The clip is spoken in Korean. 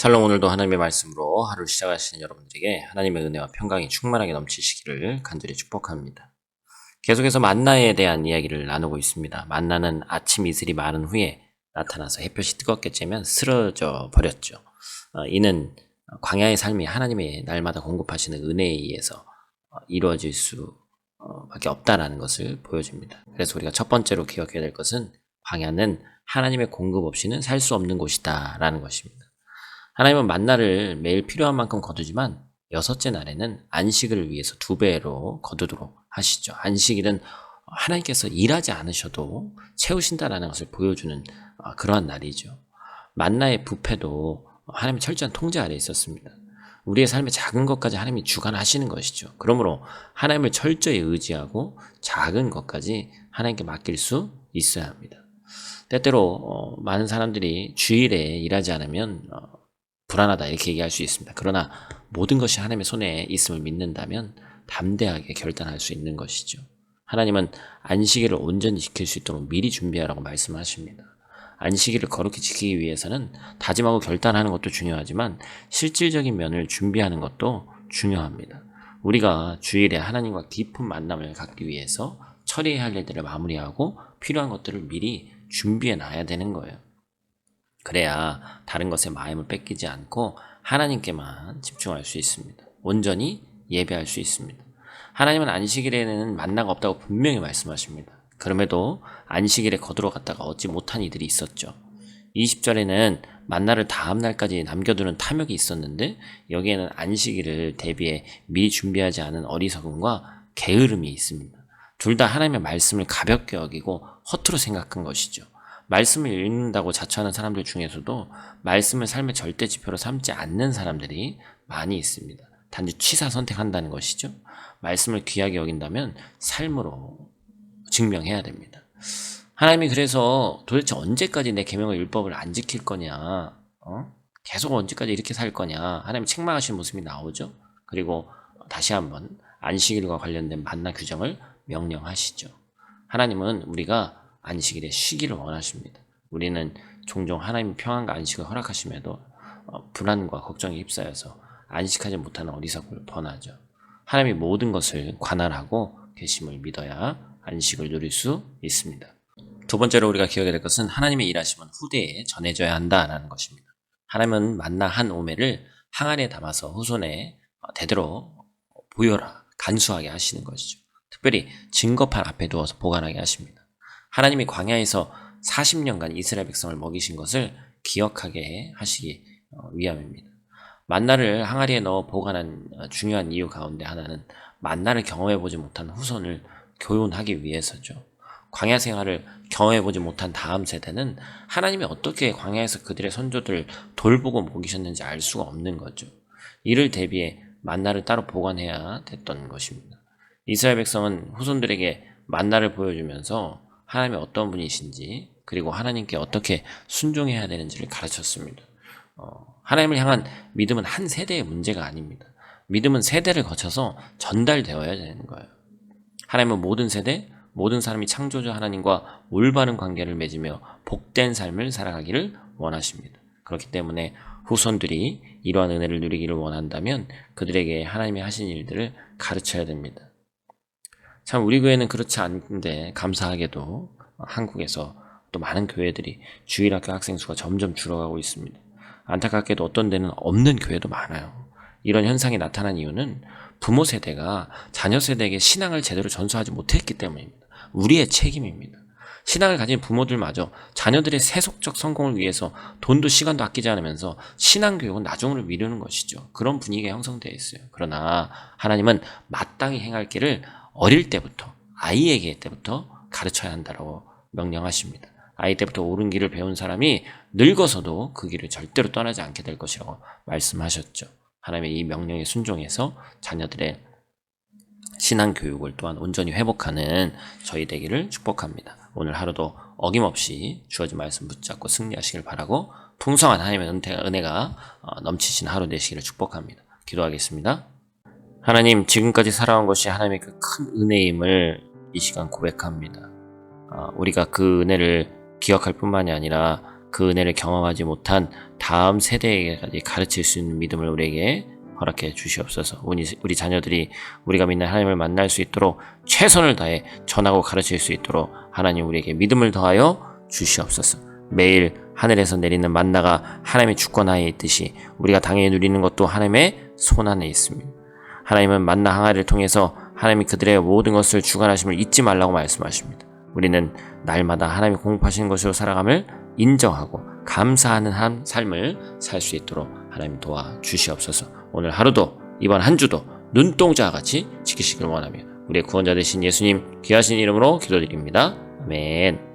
샬롬 오늘도 하나님의 말씀으로 하루를 시작하시는 여러분들에게 하나님의 은혜와 평강이 충만하게 넘치시기를 간절히 축복합니다. 계속해서 만나에 대한 이야기를 나누고 있습니다. 만나는 아침 이슬이 마른 후에 나타나서 햇볕이 뜨겁게 쬐면 쓰러져 버렸죠. 어, 이는 광야의 삶이 하나님의 날마다 공급하시는 은혜에 의해서 어, 이루어질 수 어, 밖에 없다라는 것을 보여줍니다. 그래서 우리가 첫 번째로 기억해야 될 것은 광야는 하나님의 공급 없이는 살 수 없는 곳이다라는 것입니다. 하나님은 만나를 매일 필요한 만큼 거두지만 여섯째 날에는 안식을 위해서 두 배로 거두도록 하시죠. 안식일은 하나님께서 일하지 않으셔도 채우신다라는 것을 보여주는 어, 그러한 날이죠. 만나의 부패도 하나님의 철저한 통제 아래 있었습니다. 우리의 삶의 작은 것까지 하나님이 주관하시는 것이죠. 그러므로 하나님을 철저히 의지하고 작은 것까지 하나님께 맡길 수 있어야 합니다. 때때로 어, 많은 사람들이 주일에 일하지 않으면 어, 불안하다 이렇게 얘기할 수 있습니다. 그러나 모든 것이 하나님의 손에 있음을 믿는다면 담대하게 결단할 수 있는 것이죠. 하나님은 안식일을 온전히 지킬 수 있도록 미리 준비하라고 말씀하십니다. 안식일을 거룩히 지키기 위해서는 다짐하고 결단하는 것도 중요하지만 실질적인 면을 준비하는 것도 중요합니다. 우리가 주일에 하나님과 깊은 만남을 갖기 위해서 처리해야 할 일들을 마무리하고 필요한 것들을 미리 준비해 놔야 되는 거예요. 그래야 다른 것에 마음을 뺏기지 않고 하나님께만 집중할 수 있습니다. 온전히 예배할 수 있습니다. 하나님은 안식일에는 만나가 없다고 분명히 말씀하십니다. 그럼에도 안식일에 거들어 갔다가 얻지 못한 이들이 있었죠. 20절에는 만나를 다음 날까지 남겨두는 탐욕이 있었는데 여기에는 안식일을 대비해 미리 준비하지 않은 어리석음과 게으름이 있습니다. 둘 다 하나님의 말씀을 가볍게 여기고 허투루 생각한 것이죠. 말씀을 읽는다고 자처하는 사람들 중에서도 말씀을 삶의 절대 지표로 삼지 않는 사람들이 많이 있습니다. 단지 취사 선택한다는 것이죠. 말씀을 귀하게 여긴다면 삶으로 증명해야 됩니다. 하나님이 그래서 도대체 언제까지 내 계명과 율법을 안 지킬 거냐? 어? 계속 언제까지 이렇게 살 거냐? 하나님 책망하시는 모습이 나오죠. 그리고 다시 한번 안식일과 관련된 만나 규정을 명령하시죠. 하나님은 우리가 안식일에 쉬기를 원하십니다. 우리는 종종 하나님 평안과 안식을 허락하심에도 어, 불안과 걱정에 휩싸여서 안식하지 못하는 어리석음을 번하죠. 하나님이 모든 것을 관할하고 계심을 믿어야 안식을 누릴 수 있습니다. 두 번째로 우리가 기억해야 될 것은 하나님의 일하심은 후대에 전해져야 한다라는 것입니다. 하나님은 만나 한 오매를 항아리에 담아서 후손에 어, 대대로 보여라 간수하게 하시는 것이죠. 특별히 증거판 앞에 두어서 보관하게 하십니다. 하나님이 광야에서 40년간 이스라엘 백성을 먹이신 것을 기억하게 하시기 어, 위함입니다. 만나를 항아리에 넣어 보관한 어, 중요한 이유 가운데 하나는 만나를 경험해 보지 못한 후손을 교훈하기 위해서죠. 광야 생활을 경험해 보지 못한 다음 세대는 하나님이 어떻게 광야에서 그들의 선조들을 돌보고 먹이셨는지 알 수가 없는 거죠. 이를 대비해 만나를 따로 보관해야 됐던 것입니다. 이스라엘 백성은 후손들에게 만나를 보여주면서 하나님이 어떤 분이신지 그리고 하나님께 어떻게 순종해야 되는지를 가르쳤습니다. 어, 하나님을 향한 믿음은 한 세대의 문제가 아닙니다. 믿음은 세대를 거쳐서 전달되어야 되는 거예요. 하나님은 모든 세대, 모든 사람이 창조주 하나님과 올바른 관계를 맺으며 복된 삶을 살아가기를 원하십니다. 그렇기 때문에 후손들이 이러한 은혜를 누리기를 원한다면 그들에게 하나님이 하신 일들을 가르쳐야 됩니다. 참 우리 교회는 그렇지 않은데 감사하게도 한국에서 또 많은 교회들이 주일학교 학생 수가 점점 줄어가고 있습니다. 안타깝게도 어떤 데는 없는 교회도 많아요. 이런 현상이 나타난 이유는 부모 세대가 자녀 세대에게 신앙을 제대로 전수하지 못했기 때문입니다. 우리의 책임입니다. 신앙을 가진 부모들마저 자녀들의 세속적 성공을 위해서 돈도 시간도 아끼지 않으면서 신앙 교육은 나중으로 미루는 것이죠. 그런 분위기가 형성되어 있어요. 그러나 하나님은 마땅히 행할 길을 어릴 때부터 아이에게 때부터 가르쳐야 한다라고 명령하십니다. 아이 때부터 옳은 길을 배운 사람이 늙어서도 그 길을 절대로 떠나지 않게 될 것이라고 말씀하셨죠. 하나님의 이 명령에 순종해서 자녀들의 신앙 교육을 또한 온전히 회복하는 저희 되기를 축복합니다. 오늘 하루도 어김없이 주어진 말씀 붙잡고 승리하시길 바라고 풍성한 하나님의 은혜가, 어, 넘치신 하루 되시기를 축복합니다. 기도하겠습니다. 하나님, 지금까지 살아온 것이 하나님의 그 큰 은혜임을 이 시간 고백합니다. 어, 우리가 그 은혜를 기억할 뿐만이 아니라 그 은혜를 경험하지 못한 다음 세대에게까지 가르칠 수 있는 믿음을 우리에게 허락해 주시옵소서. 우리, 우리 자녀들이 우리가 믿는 하나님을 만날 수 있도록 최선을 다해 전하고 가르칠 수 있도록 하나님 우리에게 믿음을 더하여 주시옵소서. 매일 하늘에서 내리는 만나가 하나님의 주권 하에 있듯이 우리가 당연히 누리는 것도 하나님의 손 안에 있습니다. 하나님은 만나 항아리를 통해서 하나님이 그들의 모든 것을 주관하심을 잊지 말라고 말씀하십니다. 우리는 날마다 하나님이 공급하시는 것으로 살아감을 인정하고 감사하는 한 삶을 살 수 있도록 하나님 도와 주시옵소서. 오늘 하루도 이번 한 주도 눈동자와 같이 지키시길 원하며 우리의 구원자 되신 예수님 귀하신 이름으로 기도드립니다. 아멘.